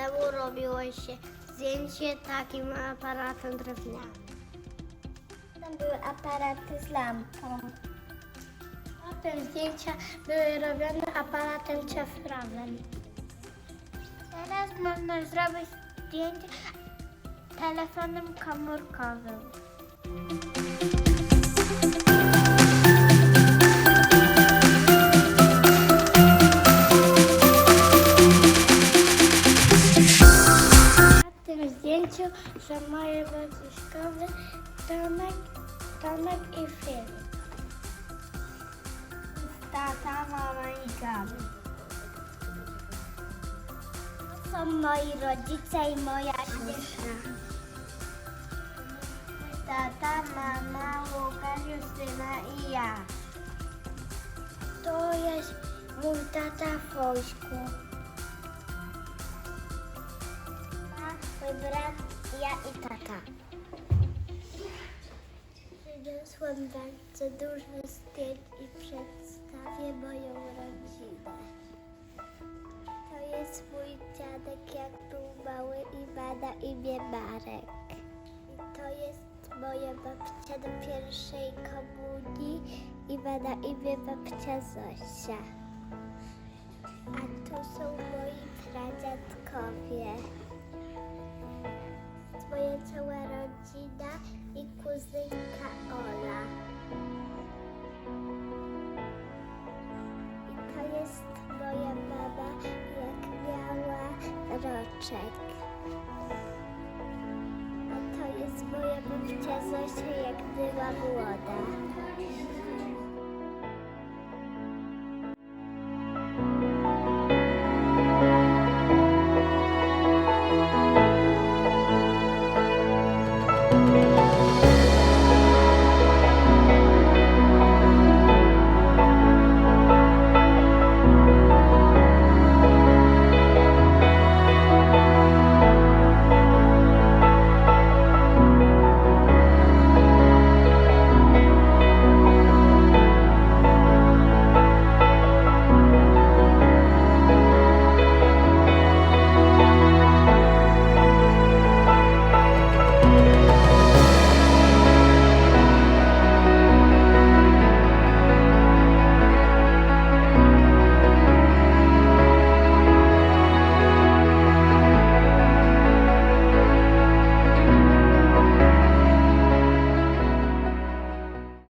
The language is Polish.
temu robiło się zdjęcie takim aparatem drewnianym. Tam były aparaty z lampą. Potem zdjęcia były robione aparatem cyfrowym. Teraz można zrobić zdjęcie telefonem komórkowym. Zdjęciu są moje braciszkowie Tomek, Tomek i Filip. Tata, mama i Gabi. To są moi rodzice i moja siostra. Tata, mama, Łukasz, Justyna i ja. To jest mój tata w wojsku. Brat, ja i tata. Przyniosłam bardzo dużo zdjęć i przedstawię moją rodzinę. To jest mój dziadek, jak był mały i ma na imię Marek. I to jest moja babcia do pierwszej komunii i ma na imię babcia Zosia. A to są moi pradziadkowie A to jest moja babcia Zosia, jak była młoda.